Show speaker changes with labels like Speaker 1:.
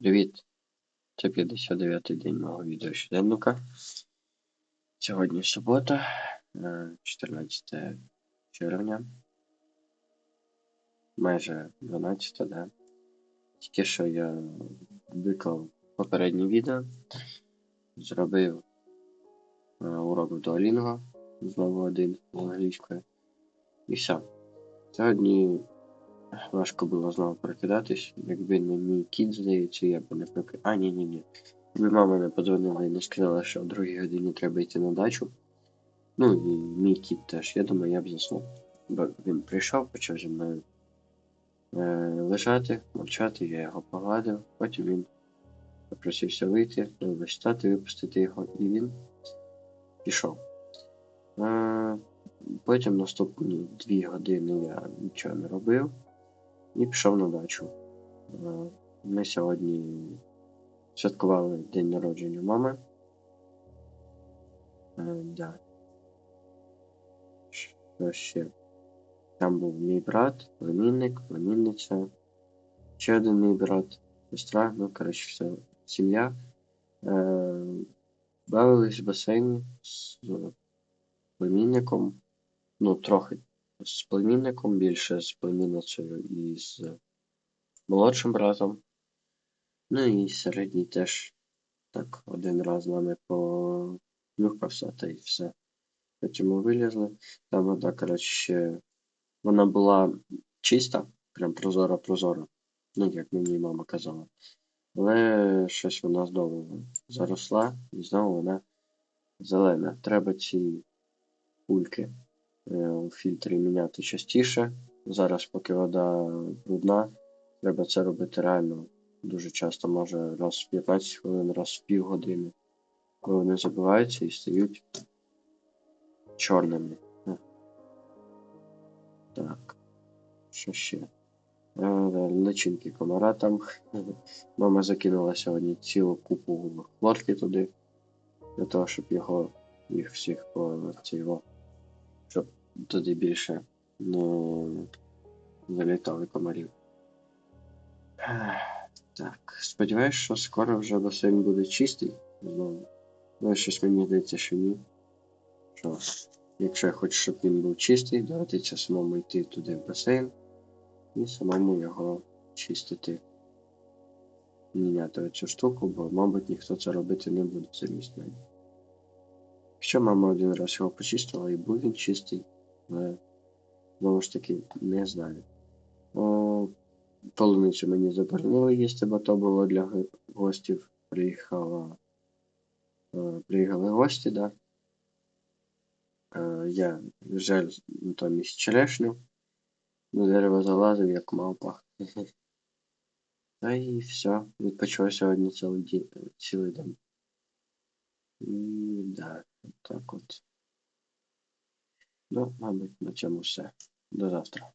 Speaker 1: Привіт! Це 59-й день мого відео щоденника. Сьогодні субота, е, 14 червня. Майже 12, да. Тільки що я виклав попереднє відео, зробив е, урок в Duolingo, знову один англійською. І все. Сьогодні важко було знову прокидатись, якби не мій кіт, здається, я б не прокидав. А, ні, ні, ні. Якби мама не подзвонила і не сказала, що о другій годині треба йти на дачу. Ну і мій кіт теж, я думаю, я б заснув. Бо він прийшов, почав зі мною е, лежати, мовчати, я його погладив, потім він попросився вийти, встати, випустити його, і він пішов. Е, потім наступні дві години я нічого не робив і пішов на дачу. Е, Ми сьогодні святкували день народження мами. Е, да. Що ще? Там був мій брат, племінник, племінниця, ще один мій брат, сестра, ну, коротше, все, сім'я. Е, бавились в басейні з племінником. Ну, трохи з племінником, більше з племінницею і з молодшим братом. Ну і середній теж так один раз з нами понюхався, та й все. Потім ми вилізли. Там вода, коротше, вона була чиста, прям прозора-прозора. Ну, як мені мама казала. Але щось вона знову заросла і знову вона зелена. Треба ці кульки е, у фільтрі міняти частіше. Зараз, поки вода брудна, треба це робити реально дуже часто, може раз в 15 хвилин, раз в півгодини, коли вони забиваються і стають чорними. Е. Так. Що ще? Е, Личинки комара там. Мама закинула сьогодні цілу купу хлорки туди, для того, щоб його їх всіх по цього, щоб туди більше не залітали комарів. Так, сподіваюсь, що скоро вже басейн буде чистий знову. Ну, щось мені здається, що ні. Що, якщо я хочу, щоб він був чистий, доведеться самому йти туди в басейн і самому його чистити. Міняти цю штуку, бо, мабуть, ніхто це робити не буде замість мене. Якщо мама один раз його почистила і був він чистий, але знову ж таки не знаю. О, полуницю мені заборонили їсти, бо то було для гостів. Приїхала, е, приїхали гості, да. Е, я жаль натомість черешню. На дерево залазив, як мавпа. Та і все. Відпочив сьогодні цілий, ді- цілий день. І да, так от. Ну, мабуть, на цьому все. До завтра.